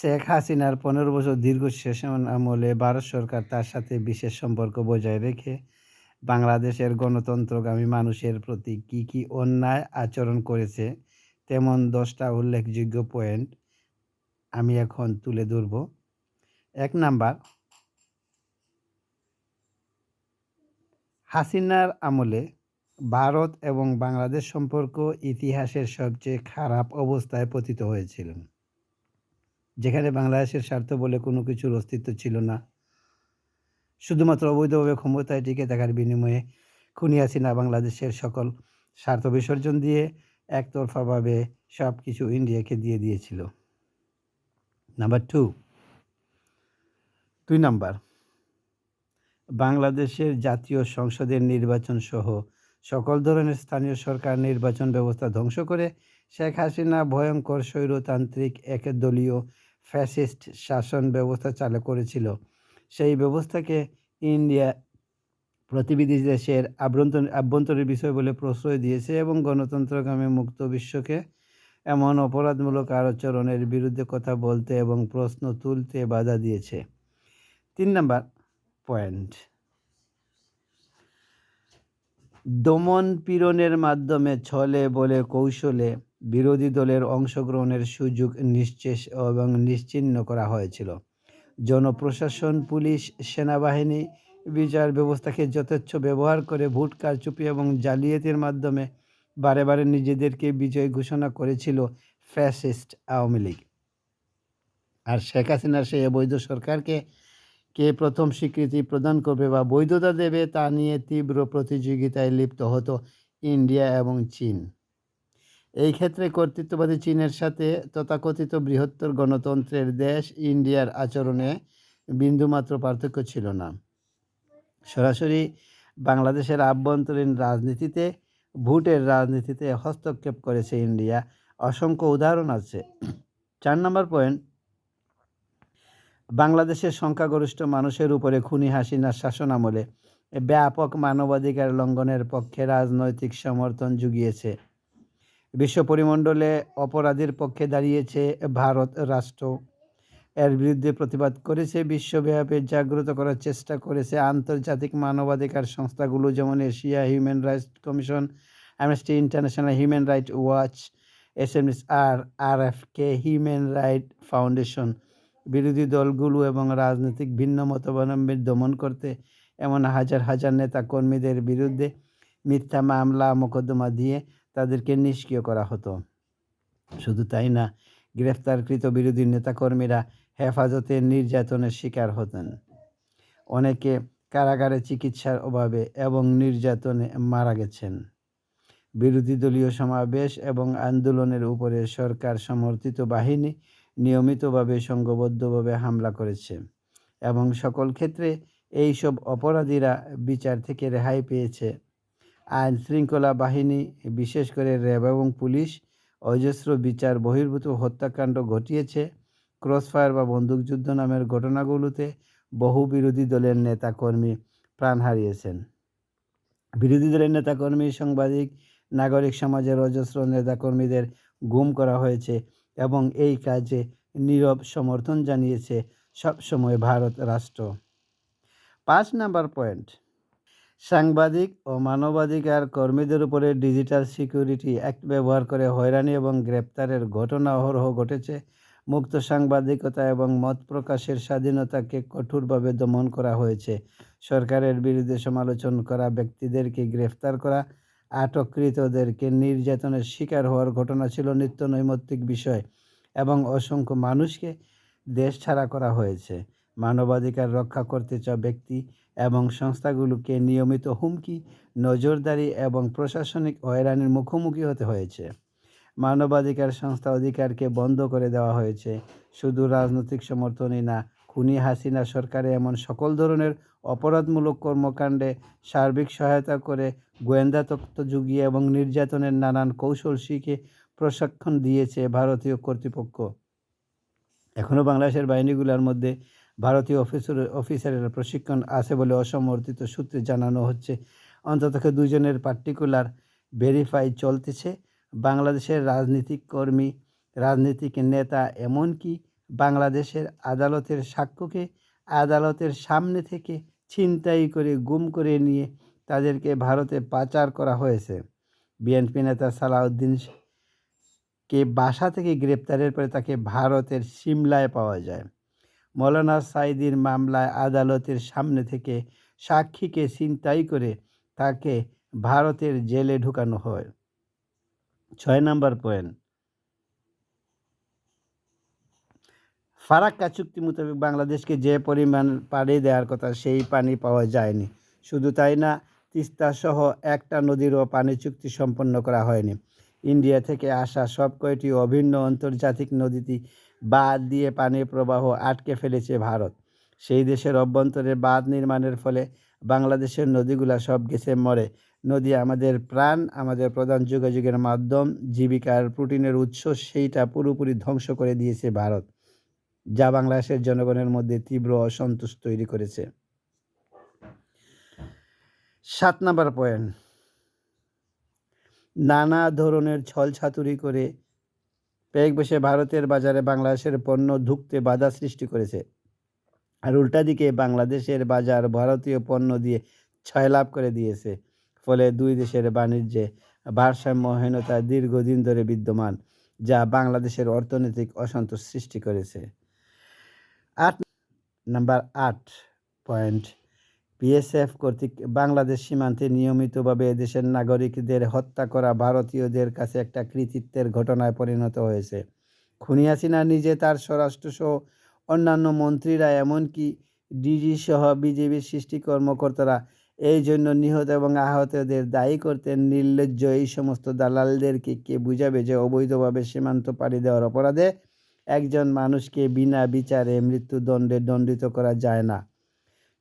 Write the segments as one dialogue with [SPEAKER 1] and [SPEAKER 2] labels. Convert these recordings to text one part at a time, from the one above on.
[SPEAKER 1] শেখ হাসিনার পনেরো বছর দীর্ঘ শাসন আমলে ভারত সরকার তার সাথে বিশেষ সম্পর্ক বজায় রেখে বাংলাদেশের গণতন্ত্রগামী মানুষের প্রতি কী কী অন্যায় আচরণ করেছে তেমন দশটা উল্লেখযোগ্য পয়েন্ট আমি এখন তুলে ধরব। এক নাম্বার, হাসিনার আমলে ভারত এবং বাংলাদেশ সম্পর্ক ইতিহাসের সবচেয়ে খারাপ অবস্থায় পতিত হয়েছিল। যেখানে বাংলাদেশের স্বার্থ বলে কোনো কিছুর অস্তিত্ব ছিল না। শুধুমাত্র অবৈধভাবে ক্ষমতায় টিকে থাকার বিনিময়ে খুনি হাসিনা বাংলাদেশের সকল স্বার্থ বিসর্জন দিয়ে একতরফাভাবে সব কিছু ইন্ডিয়াকে দিয়ে দিয়েছিল। Number two. দুই নাম্বার। বাংলাদেশের জাতীয় সংসদের নির্বাচন সহ সকল ধরনের স্থানীয় সরকার নির্বাচন ব্যবস্থা ধ্বংস করে শেখ হাসিনা ভয়ঙ্কর স্বৈরতান্ত্রিক, একদলীয় ফ্যাসিস্ট শাসন ব্যবস্থা চালু করেছিল। সেই ব্যবস্থাকে ইন্ডিয়া প্রতিবিধি দেশের আভ্যন্তরীণ আভ্যন্তরীণ বিষয় বলে প্রশ্রয় দিয়েছে এবং গণতন্ত্রগামী মুক্ত বিশ্বকে এমন অপরাধমূলক আচরণের বিরুদ্ধে কথা বলতে এবং প্রশ্ন তুলতে বাধা দিয়েছে। তিন নাম্বার পয়েন্ট। দমন পীড়নের মাধ্যমে ছলে বলে কৌশলে বিরোধী দলের অংশগ্রহণের সুযোগ নিশ্চেষ এবং নিশ্চিহ্ন করা হয়েছিল। জনপ্রশাসন, পুলিশ, সেনাবাহিনী বিচার ব্যবস্থাকে যথেচ্ছ ব্যবহার করে ভোট কারচুপি এবং জালিয়াতির মাধ্যমে বারে বারে নিজেদেরকে বিজয় ঘোষণা করেছিল ফ্যাসিস্ট আওয়ামী লীগ। আর শেখ হাসিনার সেই অবৈধ সরকারকে কে প্রথম স্বীকৃতি প্রদান করবে বা বৈধতা দেবে তা নিয়ে তীব্র প্রতিযোগিতায় লিপ্ত হতো ইন্ডিয়া এবং চীন। এই ক্ষেত্রে কর্তৃত্ববাদী চীনের সাথে তথাকথিত বৃহত্তর গণতন্ত্রের দেশ ইন্ডিয়ার আচরণে বিন্দুমাত্র পার্থক্য ছিল না। সরাসরি বাংলাদেশের আভ্যন্তরীণ রাজনীতিতে, ভোটের রাজনীতিতে হস্তক্ষেপ করেছে ইন্ডিয়া। অসংখ্য উদাহরণ আছে। চার নম্বর পয়েন্ট, বাংলাদেশের সংখ্যাগরিষ্ঠ মানুষের উপরে খুনি হাসিনার শাসন আমলে ব্যাপক মানবাধিকার লঙ্ঘনের পক্ষে রাজনৈতিক সমর্থন জুগিয়েছে। বিশ্ব পরিমণ্ডলে অপরাধীর পক্ষে দাঁড়িয়েছে ভারত রাষ্ট্র। এর বিরুদ্ধে প্রতিবাদ করেছে বিশ্বব্যাপী, জাগ্রত করার চেষ্টা করেছে আন্তর্জাতিক মানবাধিকার সংস্থাগুলো যেমন Asia human rights commission Amnesty International human right watch S M S R R F K human right foundation বিরোধী দলগুলো এবং রাজনৈতিক ভিন্ন মতাবলম্বীর দমন করতে এমন হাজার হাজার নেতা কর্মীদের বিরুদ্ধে মিথ্যা মামলা, মোকদ্দমা দিয়ে তাদেরকে নিষ্ক্রিয় করা হতো। শুধু তাই না, গ্রেফতারকৃত বিরোধী নেতাকর্মীরা হেফাজতে নির্যাতনের শিকার হতেন। অনেকে কারাগারে চিকিৎসার অভাবে এবং নির্যাতনে মারা গেছেন। বিরোধী দলীয় সমাবেশ এবং আন্দোলনের উপরে সরকার সমর্থিত বাহিনী নিয়মিতভাবে, সংঘবদ্ধভাবে হামলা করেছে এবং সকল ক্ষেত্রে এইসব অপরাধীরা বিচার থেকে রেহাই পেয়েছে। আইন শৃঙ্খলা বাহিনী, বিশেষ করে র্যাব এবং পুলিশ, অজস্র বিচার, বহির্ভূত হত্যাকাণ্ড ঘটিয়েছে। ক্রসফায়ার বা বন্দুকযুদ্ধ নামের ঘটনাগুলোতে বহু বিরোধী দলের নেতাকর্মী প্রাণ হারিয়েছেন। বিরোধী দলের নেতাকর্মী, সাংবাদিক, নাগরিক সমাজের অজস্র নেতাকর্মীদের গুম করা হয়েছে এবং এই কাজে নীরব সমর্থন জানিয়েছে সবসময় ভারত রাষ্ট্র। পাঁচ নাম্বার পয়েন্ট সাংবাদিক ও মানবাধিকার কর্মীদের উপরে ডিজিটাল সিকিউরিটি অ্যাক্ট ব্যবহার করে হয়রানি এবং গ্রেপ্তারের ঘটনা অহরহ ঘটেছে। মুক্ত সাংবাদিকতা এবং মত প্রকাশের স্বাধীনতাকে কঠোরভাবে দমন করা হয়েছে। সরকারের বিরুদ্ধে সমালোচনা করা ব্যক্তিদেরকে গ্রেফতার করা, আটককৃতদেরকে নির্যাতনের শিকার হওয়ার ঘটনা ছিল নিত্য নৈমিত্তিক বিষয় এবং অসংখ্য মানুষকে দেশ ছাড়া করা হয়েছে। মানবাধিকার রক্ষা করতে চাওয়া ব্যক্তি এবং সংস্থাগুলোকে নিয়মিত হুমকি, নজরদারি এবং প্রশাসনিক হয়রানির মুখোমুখি হতে হয়েছে। মানবাধিকার সংস্থা অধিকারকে বন্ধ করে দেওয়া হয়েছে। শুধু রাজনৈতিক সমর্থনই না, খুনি হাসিনা সরকারে এমন সকল ধরনের অপরাধমূলক কর্মকাণ্ডে সার্বিক সহায়তা করে গোয়েন্দা তত্ত্ব যুগিয়ে এবং নির্যাতনের নানান কৌশল শিখে প্রশিক্ষণ দিয়েছে ভারতীয় কর্তৃপক্ষ। এখনও বাংলাদেশের বাহিনীগুলোর মধ্যে ভারতীয় অফিসার, অফিসারের প্রশিক্ষণ আছে বলে অসমর্থিত সূত্রে জানানো হচ্ছে। অন্তত দুজনের পার্টিকুলার ভেরিফাই চলতেছে। বাংলাদেশের রাজনীতিক কর্মী, রাজনীতিক নেতা এমনকি বাংলাদেশের আদালতের সাক্ষ্যকে আদালতের সামনে থেকে ছিনতাই করে গুম করে নিয়ে তাদেরকে ভারতে পাচার করা হয়েছে। বিএনপি নেতা সালাউদ্দিন কে বাসা থেকে গ্রেপ্তারের পরে তাকে ভারতের সিমলায় পাওয়া যায়। মৌলানা সাইদির মামলায় আদালতের সামনে থেকে সাক্ষীকে ছিনতাই করে তাকে ভারতের জেলে ঢুকানো হয়। ছয় নম্বর পয়েন্ট। ফারাক্কা চুক্তি মোতাবেক বাংলাদেশকে যে পরিমাণ পানি দেওয়ার কথা সেই পানি পাওয়া যায়নি। শুধু তাই না, তিস্তা সহ একটা নদীরও পানি চুক্তি সম্পন্ন করা হয়নি। ইন্ডিয়া থেকে আসা সব কয়টি অভিন্ন আন্তর্জাতিক নদীটি বাঁধ দিয়ে পানির প্রবাহ আটকে ফেলেছে ভারত। সেই দেশের অভ্যন্তরে বাঁধ নির্মাণের ফলে বাংলাদেশের নদীগুলা সব গেছে মরে। নদী আমাদের প্রাণ, আমাদের প্রধান যোগাযোগের মাধ্যম, জীবিকার প্রোটিনের উৎস, সেইটা পুরোপুরি ধ্বংস করে দিয়েছে ভারত, যা বাংলাদেশের জনগণের মধ্যে তীব্র অসন্তোষ তৈরি করেছে। সাত নম্বর পয়েন্ট। নানা ধরনের ছলছাতুরি করে পেক বসে ভারতের বাজারে বাংলাদেশের পণ্য ঢুকতে বাধা সৃষ্টি করেছে। আর উল্টা দিকে বাংলাদেশের বাজার ভারতীয় পণ্য দিয়ে লাভ করে দিয়েছে। ফলে দুই দেশের বাণিজ্যে ভারসাম্যহীনতা দীর্ঘদিন ধরে বিদ্যমান, যা বাংলাদেশের অর্থনৈতিক অসন্তোষ সৃষ্টি করেছে। আট নাম্বার আট পয়েন্ট বিএসএফ কর্তৃক বাংলাদেশ সীমান্তে নিয়মিতভাবে দেশের নাগরিকদের হত্যা করা ভারতীয়দের কাছে একটা কৃতিত্বের ঘটনায় পরিণত হয়েছে। খুনি হাসিনা নিজে তার স্বরাষ্ট্রসহ অন্যান্য মন্ত্রীরা এমনকি ডিজি সহ বিজেপির সৃষ্টি কর্মকর্তারা এই জন্য নিহত এবং আহতদের দায়ী করতে নির্লজ্জ এই সমস্ত দালালদেরকে কে বুঝাবে যে অবৈধভাবে সীমান্ত পাড়ি দেওয়ার অপরাধে একজন মানুষকে বিনা বিচারে মৃত্যুদণ্ডে দণ্ডিত করা যায় না।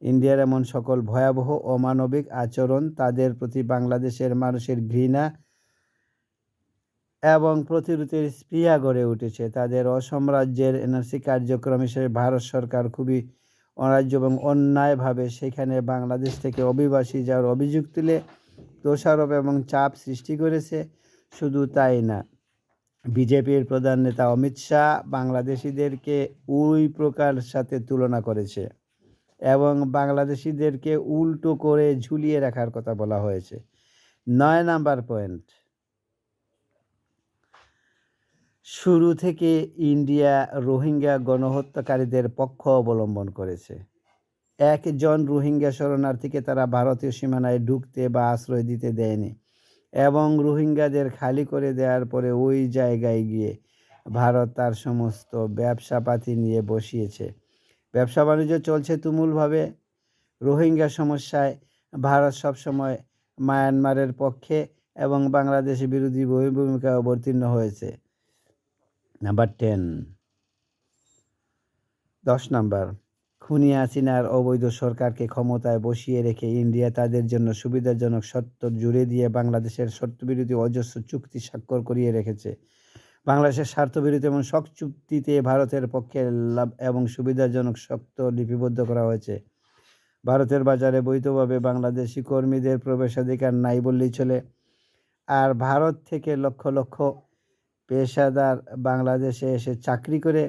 [SPEAKER 1] ইন্ডিয়ার এমন সকল ভয়াবহ অমানবিক আচরণ তাদের প্রতি বাংলাদেশের মানুষের ঘৃণা এবং প্রতিরোধের স্পৃহা গড়ে উঠেছে। তাদের অসাম্রাজ্যের এনআরসি কার্যক্রম হিসেবে ভারত সরকার খুবই অরাজ্য এবং অন্যায়ভাবে সেখানে বাংলাদেশ থেকে অভিবাসী যাওয়ার অভিযোগ তুলে, দোষারোপ এবং চাপ সৃষ্টি করেছে। শুধু তাই না, বিজেপির প্রধান নেতা অমিত শাহ বাংলাদেশিদেরকে ওই প্রকার সাথে তুলনা করেছে। এবং বাংলাদেশিদেরকে উল্টো করে ঝুলিয়ে রাখার কথা বলা হয়েছে। নয় নাম্বার পয়েন্ট। শুরু থেকে ইন্ডিয়া রোহিঙ্গা গণহত্যাকারীদের পক্ষ অবলম্বন করেছে। একজন রোহিঙ্গা শরণার্থীকে তারা ভারতীয় সীমানায় ঢুকতে বা আশ্রয় দিতে দেয়নি এবং রোহিঙ্গাদের খালি করে দেওয়ার পরে ওই জায়গায় গিয়ে ভারত তার সমস্ত ব্যবসাপাতি নিয়ে বসিয়েছে। ব্যবসা বাণিজ্য চলছে তুমুলভাবে। রোহিঙ্গা সমস্যায় ভারত সবসময় মায়ানমারের পক্ষে এবং বাংলাদেশ বিরোধী ভূমিকা অবতীর্ণ হয়েছে। Number ten. দশ নাম্বার। খুনি হাসিনার অবৈধ সরকারকে ক্ষমতায় বসিয়ে রেখে ইন্ডিয়া তাদের জন্য সুবিধাজনক শর্ত জুড়ে দিয়ে বাংলাদেশের শর্তবিরোধী অজস্র চুক্তি স্বাক্ষর করিয়ে রেখেছে। বাংলাদেশের স্বার্থবিরোধী এবং শক চুক্তিতে ভারতের পক্ষে লাভ এবং সুবিধাজনক শক্ত লিপিবদ্ধ করা হয়েছে। ভারতের বাজারে বৈধভাবে বাংলাদেশি কর্মীদের প্রবেশাধিকার নাই বললেই চলে। আর ভারত থেকে লক্ষ লক্ষ পেশাদার বাংলাদেশে এসে চাকরি করে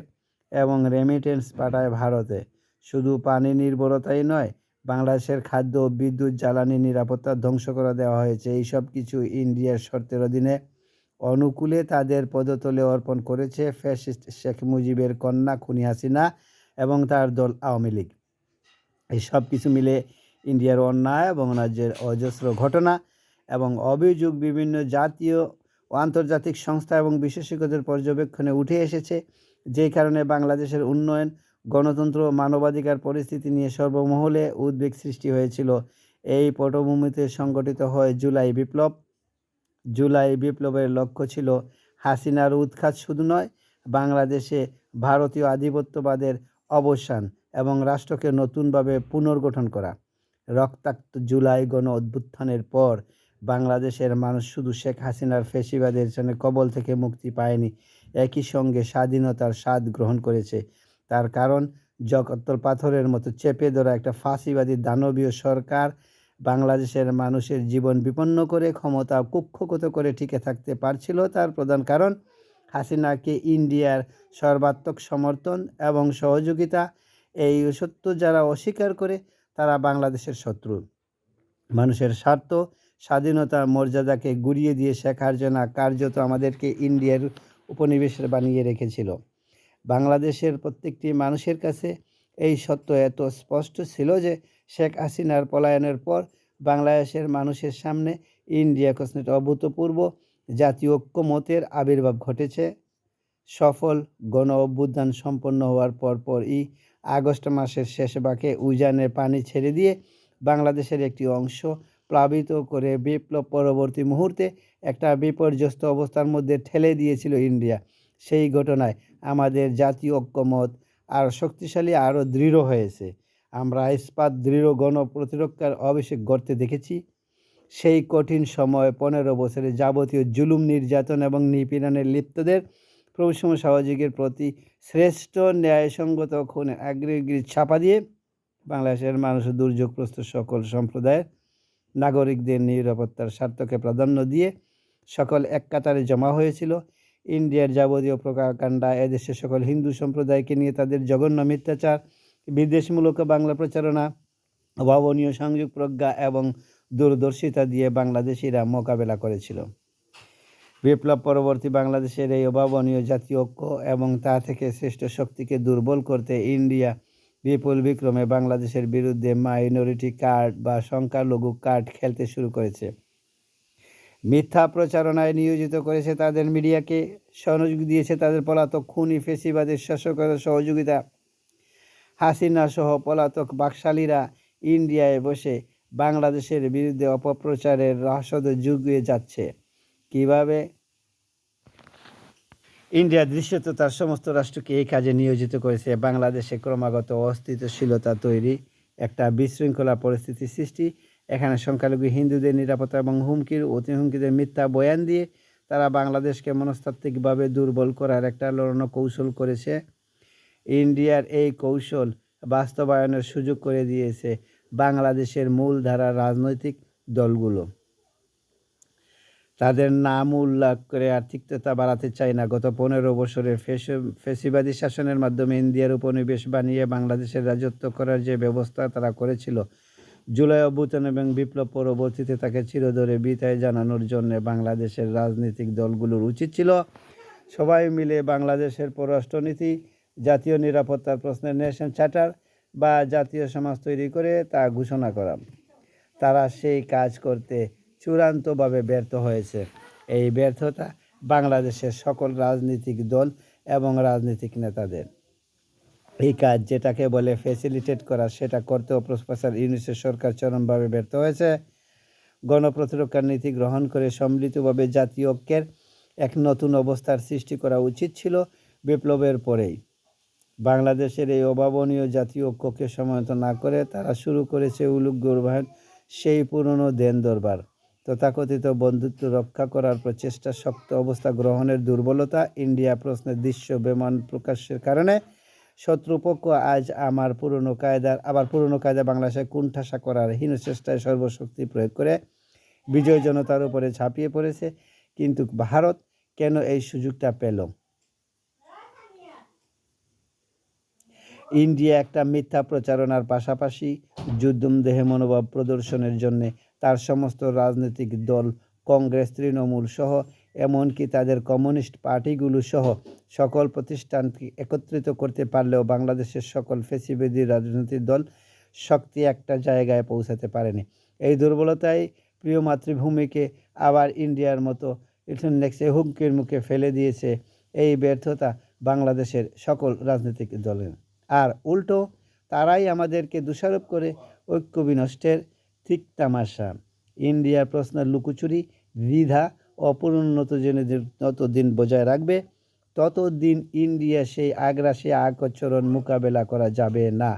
[SPEAKER 1] এবং রেমিটেন্স পাঠায় ভারতে। শুধু পানি নির্ভরতাই নয়, বাংলাদেশের খাদ্য বিদ্যুৎ জ্বালানি নিরাপত্তা ধ্বংস করে দেওয়া হয়েছে। এই সব কিছু ইন্ডিয়ার শর্তের অধীনে অনুকূলে তাদের পদতলে অর্পণ করেছে ফ্যাসিস্ট শেখ মুজিবের কন্যা খুনি হাসিনা এবং তার দল আওয়ামী লীগ। এই সব কিছু মিলে ইন্ডিয়ার অন্যায় এবং রাজ্যের অজস্র ঘটনা এবং অভিযোগ বিভিন্ন জাতীয় ও আন্তর্জাতিক সংস্থা এবং বিশেষজ্ঞদের পর্যবেক্ষণে উঠে এসেছে যেই কারণে বাংলাদেশের উন্নয়ন, গণতন্ত্র মানবাধিকার পরিস্থিতি নিয়ে সর্বমহলে উদ্বেগ সৃষ্টি হয়েছিল। এই পটভূমিতে সংগঠিত হয় জুলাই বিপ্লব। জুলাই বিপ্লবের লক্ষ্য ছিল হাসিনার উৎখাত শুধু নয়, বাংলাদেশে ভারতীয় আধিপত্যবাদের অবসান এবং রাষ্ট্রকে নতুনভাবে পুনর্গঠন করা। রক্তাক্ত জুলাই গণ অভ্যুত্থানের পর বাংলাদেশের মানুষ শুধু শেখ হাসিনার ফেসিবাদের জন্য কবল থেকে মুক্তি পায়নি, একই সঙ্গে স্বাধীনতার স্বাদ গ্রহণ করেছে। তার কারণ জগত্তল পাথরের মতো চেপে ধরা একটা ফাঁসিবাদী দানবীয় সরকার বাংলাদেশের মানুষের জীবন বিপন্ন করে, ক্ষমতা কুক্ষগত করে টিকে থাকতে পারছিল। তার প্রধান কারণ, হাসিনাকে ইন্ডিয়ার সর্বাত্মক সমর্থন এবং সহযোগিতা। এই সত্য যারা অস্বীকার করে, তারা বাংলাদেশের শত্রু। মানুষের স্বার্থ, স্বাধীনতা, মর্যাদাকে গুড়িয়ে দিয়ে শেখ হাসিনা কার্যত আমাদেরকে ইন্ডিয়ার উপনিবেশের বানিয়ে রেখেছিল। বাংলাদেশের প্রত্যেকটি মানুষের কাছে এই সত্য এত স্পষ্ট ছিল যে শেখ হাসিনার পলায়নের পর বাংলাদেশের মানুষের সামনে ইন্ডিয়া কোসনেট অভূতপূর্ব জাতীয় ঐক্যমতের আবির্ভাব ঘটেছে। সফল গণ অভ্যুত্থান সম্পন্ন হওয়ার পর পরই আগস্ট মাসের শেষ ভাগে উজানের পানি ছেড়ে দিয়ে বাংলাদেশের একটি অংশ প্লাবিত করে বিপ্লব পরবর্তী মুহূর্তে একটা বিপর্যস্ত অবস্থার মধ্যে ঠেলে দিয়েছিল ইন্ডিয়া। সেই ঘটনায় আমাদের জাতীয় ঐক্যমত আর শক্তিশালী, আরও দৃঢ় হয়েছে। আমরা ইস্পাত দৃঢ় গণ প্রতিরক্ষার অভিষেক গড়তে দেখেছি। সেই কঠিন সময় পনেরো বছরে যাবতীয় জুলুম, নির্যাতন এবং নিপীড়নের লিপ্তদের প্রভুসম সহযোগীর প্রতি শ্রেষ্ঠ ন্যায়সঙ্গত খুনে আগ্রহগিরি ছাপা দিয়ে বাংলাদেশের মানুষ দুর্যোগগ্রস্ত সকল সম্প্রদায়ের নাগরিকদের নিরাপত্তার স্বার্থকে প্রাধান্য দিয়ে সকল এক কাতারে জমা হয়েছিল। ইন্ডিয়ার যাবতীয় প্রকাকাণ্ডা এদেশের সকল হিন্দু সম্প্রদায়কে নিয়ে তাদের জঘন্য মিথ্যাচার বিদেশমূলক বাংলা প্রচারণা, অভাবনীয় সংযোগ প্রজ্ঞা এবং দূরদর্শিতা দিয়ে বাংলাদেশিরা মোকাবেলা করেছিল। বিপ্লব পরবর্তী বাংলাদেশের এই অভাবনীয় জাতীয় ঐক্য এবং তা থেকে শ্রেষ্ঠ শক্তিকে দুর্বল করতে ইন্ডিয়া বিপুল বিক্রমে বাংলাদেশের বিরুদ্ধে মাইনরিটি কার্ড বা সংখ্যালঘু কার্ড খেলতে শুরু করেছে। মিথ্যা প্রচারণায় নিয়োজিত করেছে তাদের মিডিয়াকে সহযোগ দিয়েছে তাদের পলাতক খুনি ফেসিবাদের শাসকের সহযোগিতা হাসিনা সহ পলাতক বাকশালীরা ইন্ডিয়ায় বসে বাংলাদেশের বিরুদ্ধে অপপ্রচারের রহস্যদ যুগিয়ে যাচ্ছে। কীভাবে? ইন্ডিয়া দৃশ্যত তার সমস্ত রাষ্ট্রকে এই কাজে নিয়োজিত করেছে। বাংলাদেশে ক্রমাগত অস্থিতিশীলতা তৈরি, একটা বিশৃঙ্খলা পরিস্থিতি সৃষ্টি। এখানে সংখ্যালঘু হিন্দুদের নিরাপত্তা এবং হুমকির অতি হুমকিদের মিথ্যা বয়ান দিয়ে তারা বাংলাদেশকে মনস্তাত্ত্বিকভাবে দুর্বল করার একটা লড়ন কৌশল করেছে। ইন্ডিয়ার এই কৌশল বাস্তবায়নের সুযোগ করে দিয়েছে বাংলাদেশের মূলধারা রাজনৈতিক দলগুলো। তাদের নাম উল্লেখ করে আর্থিকতা বাড়াতে চায় না। গত পনেরো বছরের ফেসিবাদী শাসনের মাধ্যমে ইন্ডিয়ার উপনিবেশ বানিয়ে বাংলাদেশের রাজত্ব করার যে ব্যবস্থা তারা করেছিল, জুলাই অভ্যুত্থান এবং বিপ্লব পরবর্তীতে তাকে চিরদরে বিদায় জানানোর জন্য বাংলাদেশের রাজনৈতিক দলগুলোর উচিত ছিল। সবাই মিলে বাংলাদেশের পররাষ্ট্রনীতি জাতীয় নিরাপত্তার প্রশ্নে নেশন চার্টার বা জাতীয় সমাজ তৈরি করে তা ঘোষণা করা। তারা সেই কাজ করতে চূড়ান্তভাবে ব্যর্থ হয়েছে। এই ব্যর্থতা বাংলাদেশের সকল রাজনৈতিক দল এবং রাজনৈতিক নেতাদের। এই কাজ যেটাকে বলে ফ্যাসিলিটেট করা, সেটা করতেও প্রফেসর ইউনিসের সরকার চরমভাবে ব্যর্থ হয়েছে। গণপ্রতিরক্ষার নীতি গ্রহণ করে সম্মিলিতভাবে জাতীয় ঐক্যের এক নতুন অবস্থার সৃষ্টি করা উচিত ছিল বিপ্লবের পরেই। বাংলাদেশের এই অভাবনীয় জাতীয় ঐক্যকে সমায়ত না করে তারা শুরু করেছে উলুক গৌরবায়ন, সেই পুরনো দেন দরবার। তথাকথিত বন্ধুত্ব রক্ষা করার প্রচেষ্টা শক্ত অবস্থা গ্রহণের দুর্বলতা ইন্ডিয়া প্রশ্নের দৃশ্য বেমান প্রকাশের কারণে শত্রুপক্ষ আজ আমার পুরনো কায়দার, আবার পুরনো কায়দা বাংলাদেশে কুণ্ঠাসা করার হীন চেষ্টায় সর্বশক্তি প্রয়োগ করে বিজয় জনতার উপরে ঝাঁপিয়ে পড়েছে। কিন্তু ভারত কেন এই সুযোগটা পেল? ইন্ডিয়া একটা মিথ্যা প্রচারণার পাশাপাশি যুদ্ধম দেহে মনোভাব প্রদর্শনের জন্যে তার সমস্ত রাজনৈতিক দল, কংগ্রেস, তৃণমূল সহ, এমনকি তাদের কমিউনিস্ট পার্টিগুলো সহ সকল প্রতিষ্ঠানকে একত্রিত করতে পারলেও বাংলাদেশের সকল ফেসিবেদি রাজনৈতিক দল শক্তি একটা জায়গায় পৌঁছাতে পারেনি। এই দুর্বলতায় প্রিয় মাতৃভূমিকে আবার ইন্ডিয়ার মতো নেক্সে হুমকির মুখে ফেলে দিয়েছে এই ব্যর্থতা বাংলাদেশের সকল রাজনৈতিক দলের। আর উল্টো তারাই আমাদেরকে দোষারোপ করে ঐক্য বিনষ্টের ঠিক তামাশা। ইন্ডিয়ার প্রশ্নের লুকোচুরি, দ্বিধা, অপরিণত জেনে যতদিন বজায় রাখবে, ততদিন ইন্ডিয়া সেই আগ্রাসী আকচরণ মোকাবেলা করা যাবে না।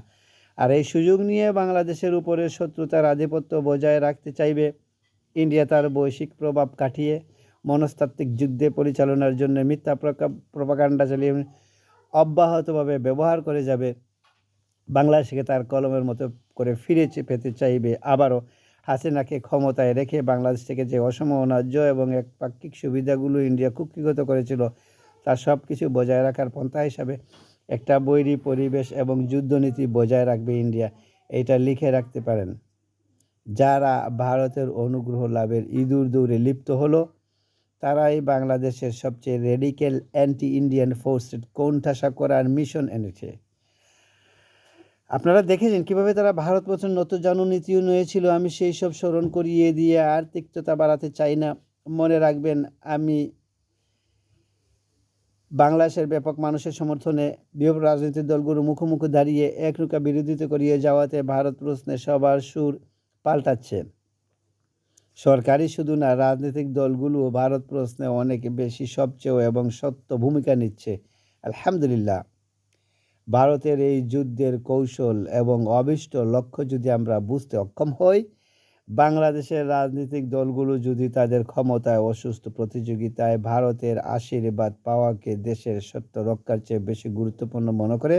[SPEAKER 1] আর এই সুযোগ নিয়ে বাংলাদেশের উপরে শত্রুতার আধিপত্য বজায় রাখতে চাইবে, ইন্ডিয়া তার বৈশ্বিক প্রভাব কাটিয়ে মনস্তাত্ত্বিক যুদ্ধে পরিচালনার জন্য মিথ্যা প্রকা প্রপাকাণ্ডা চালিয়ে অব্যাহতভাবে ব্যবহার করে যাবে। বাংলাদেশকে তার কলমের মতো করে ফিরে পেতে চাইবে আবারও। হাসিনাকে ক্ষমতায় রেখে বাংলাদেশ থেকে যে অসম অনার্য এবং এক পাক্ষিক সুবিধাগুলো ইন্ডিয়া কুক্ষিগত করেছিল তার সব কিছু বজায় রাখার পন্থা হিসাবে একটা বৈরী পরিবেশ এবং যুদ্ধনীতি বজায় রাখবে ইন্ডিয়া। এটা লিখে রাখতে পারেন। যারা ভারতের অনুগ্রহ লাভের ইঁদুর দৌড়ে লিপ্ত হলো তারাই বাংলাদেশের সবচেয়ে রেডিক্যাল অ্যান্টি ইন্ডিয়ান ফোর্সের কোণঠাসা করার মিশন এনেছে। আপনারা দেখেছেন কীভাবে তারা ভারতবর্ষের নত জননীতিও নিয়েছিল, আমি সেই সব স্মরণ করিয়ে দিয়ে আর তিক্ততা বাড়াতে চাই না। মনে রাখবেন, আমি বাংলাদেশের ব্যাপক মানুষের সমর্থনে বৃহৎ রাজনৈতিক দলগুলো মুখোমুখি দাঁড়িয়ে একরুকা বিরোধিতা করিয়ে যাওয়াতে ভারত প্রশ্নে সবার সুর পাল্টাচ্ছে। সরকারি শুধু না, রাজনৈতিক দলগুলোও ভারত প্রশ্নে অনেক বেশি সবচেয়ে এবং সত্য ভূমিকা নিচ্ছে। আলহামদুলিল্লাহ। ভারতের এই যুদ্ধের কৌশল এবং অবিষ্ট লক্ষ্য যদি আমরা বুঝতে অক্ষম হই, বাংলাদেশের রাজনৈতিক দলগুলো যদি তাদের ক্ষমতায় অসুস্থ প্রতিযোগিতায় ভারতের আশীর্বাদ পাওয়াকে দেশের সত্য রক্ষার চেয়ে বেশি গুরুত্বপূর্ণ মনে করে,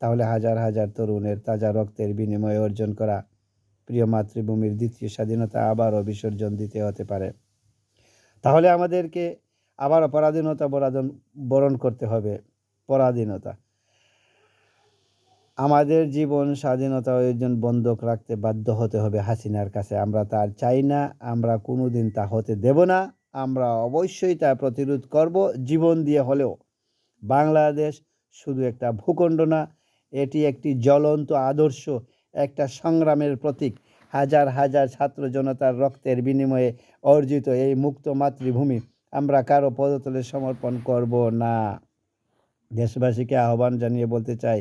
[SPEAKER 1] তাহলে হাজার হাজার তরুণের তাজা রক্তের বিনিময়ে অর্জন করা প্রিয় মাতৃভূমির দ্বিতীয় স্বাধীনতা আবারও বিসর্জন দিতে হতে পারে। তাহলে আমাদেরকে আবার পরাধীনতা বরাদন বরণ করতে হবে। পরাধীনতা। আমাদের জীবন স্বাধীনতা অর্জন বন্ধক রাখতে বাধ্য হতে হবে হাসিনার কাছে। আমরা তার চাই না, আমরা কোনোদিন তা হতে দেব না। আমরা অবশ্যই তা প্রতিরোধ করব জীবন দিয়ে হলেও। বাংলাদেশ শুধু একটা ভূখণ্ড না, এটি একটি জ্বলন্ত আদর্শ। একটা সংগ্রামের প্রতীক। হাজার হাজার ছাত্র জনতার রক্তের বিনিময়ে অর্জিত এই মুক্ত মাতৃভূমি। আমরা কারও পদতলে সমর্পণ করব না। দেশবাসীকে আহ্বান জানিয়ে বলতে চাই,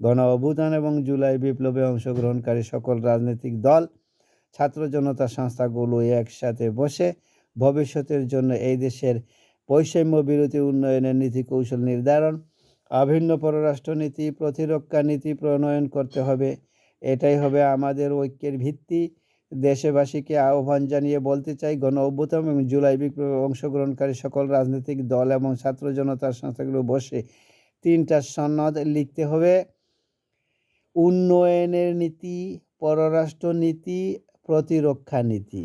[SPEAKER 1] গণ অভ্যুত্থান এবং জুলাই বিপ্লবে অংশগ্রহণকারী সকল রাজনৈতিক দল, ছাত্র জনতা সংস্থাগুলো একসাথে বসে ভবিষ্যতের জন্য এই দেশের বৈষম্য বিরোধী উন্নয়নের নীতি কৌশল নির্ধারণ, অভিন্ন পররাষ্ট্রনীতি, প্রতিরক্ষা নীতি প্রণয়ন করতে হবে এটাই হবে আমাদের ঐক্যের ভিত্তি। দেশবাসীকে আহ্বান জানিয়ে বলতে চাই, গণ অভ্যুত্থান এবং জুলাই বিপ্লবে অংশগ্রহণকারী সকল রাজনৈতিক দল এবং ছাত্র জনতার সংস্থাগুলো বসে তিনটা সনদ লিখতে হবে। উন্নয়নের নীতি, পররাষ্ট্র নীতি, প্রতিরক্ষা নীতি।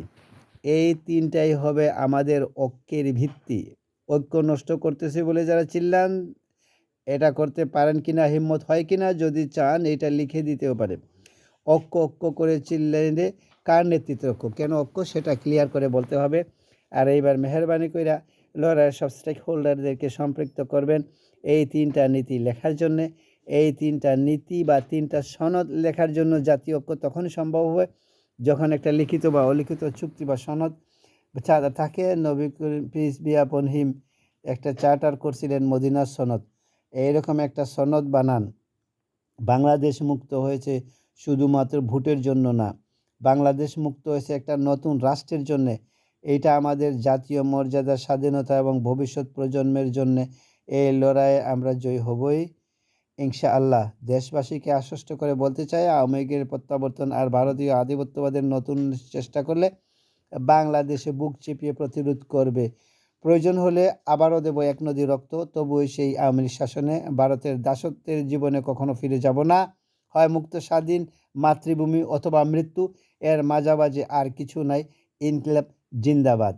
[SPEAKER 1] এই তিনটাই হবে আমাদের ঐক্যের ভিত্তি। ঐক্য নষ্ট করতেছে বলে যারা চিল্লান, এটা করতে পারেন কিনা, হিম্মত হয় কিনা, যদি চান, এটা লিখে দিতেও পারে। ঐক্য ঐক্য করে চিল্লাইলে কার নেতৃত্ব ঐক্য কেন ঐক্য সেটা ক্লিয়ার করে বলতে হবে। আর এইবার মেহরবানি কইরা লড়াইয়ের সব স্টেক হোল্ডারদেরকে সম্পৃক্ত করবেন এই তিনটা নীতি লেখার জন্যে। এই তিনটা নীতি বা তিনটা সনদ লেখার জন্য জাতীয় ঐক্য তখন সম্ভব হবে যখন একটা লিখিত বা অলিখিত চুক্তি বা সনদ থাকে। নবী পিস বিয়াপন হিম একটা চার্টার করছিলেন মদিনার সনদ। এইরকম একটা সনদ বানান। বাংলাদেশ মুক্ত হয়েছে শুধুমাত্র ভোটের জন্য না, বাংলাদেশ মুক্ত হয়েছে একটা নতুন রাষ্ট্রের জন্যে। এইটা আমাদের জাতীয় মর্যাদা, স্বাধীনতা এবং ভবিষ্যৎ প্রজন্মের জন্যে এই লড়াইয়ে আমরা জয়ী হবই। ইনশা আল্লাহ দেশবাসীকে আশ্বস্ত করে বলতে চাই, আওয়ামী লীগের প্রত্যাবর্তন আর ভারতীয় আধিপত্যবাদের নতুন চেষ্টা করলে বাংলাদেশে বুক চেপিয়ে প্রতিরোধ করবে। প্রয়োজন হলে আবারও দেব এক নদী রক্ত তবুই সেই আওয়ামী শাসনে ভারতের দাসত্বের জীবনে কখনো ফিরে যাব না। হয় মুক্ত স্বাধীন মাতৃভূমি অথবা মৃত্যু। এর মাঝামাঝি আর কিছু নাই। ইনকিলাব জিন্দাবাদ।